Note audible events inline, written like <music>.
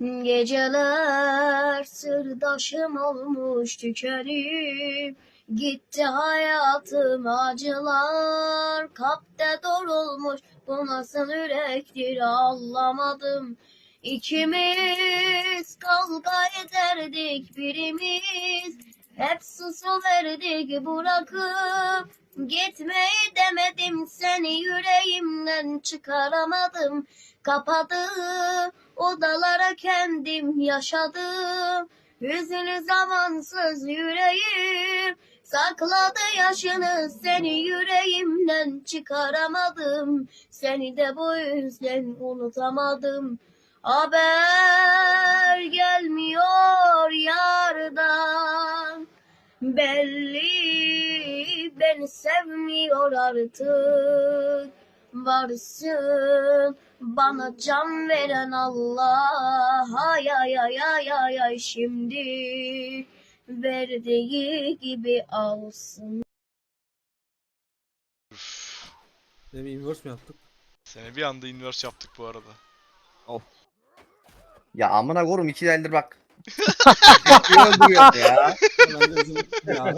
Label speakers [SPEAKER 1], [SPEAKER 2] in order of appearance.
[SPEAKER 1] Geceler sırdaşım olmuş tükenip Gitti hayatım acılar. Kalpte doğrulmuş bu nasıl yürektir anlamadım. İkimiz kavga ederdik birimiz Hep verdik bırakıp Gitmeyi demedim seni yüreğimden çıkaramadım. Kapadı odalara kendim yaşadım. Hüzünlü zamansız yüreğim Sakladı yaşını seni yüreğimden çıkaramadım. Seni de bu yüzden unutamadım. Haber Belli beni sevmiyor artık Varsın bana can veren Allah Ay ay ay ay ay ay şimdi Verdiği gibi alsın.
[SPEAKER 2] Demin inverse mi yaptık?
[SPEAKER 3] Seni bir anda inverse yaptık bu arada.
[SPEAKER 4] Ya amına korum iki eldir bak. <laughs> Öldürüyor <laughs> ya.
[SPEAKER 2] Ben de bizim- ya,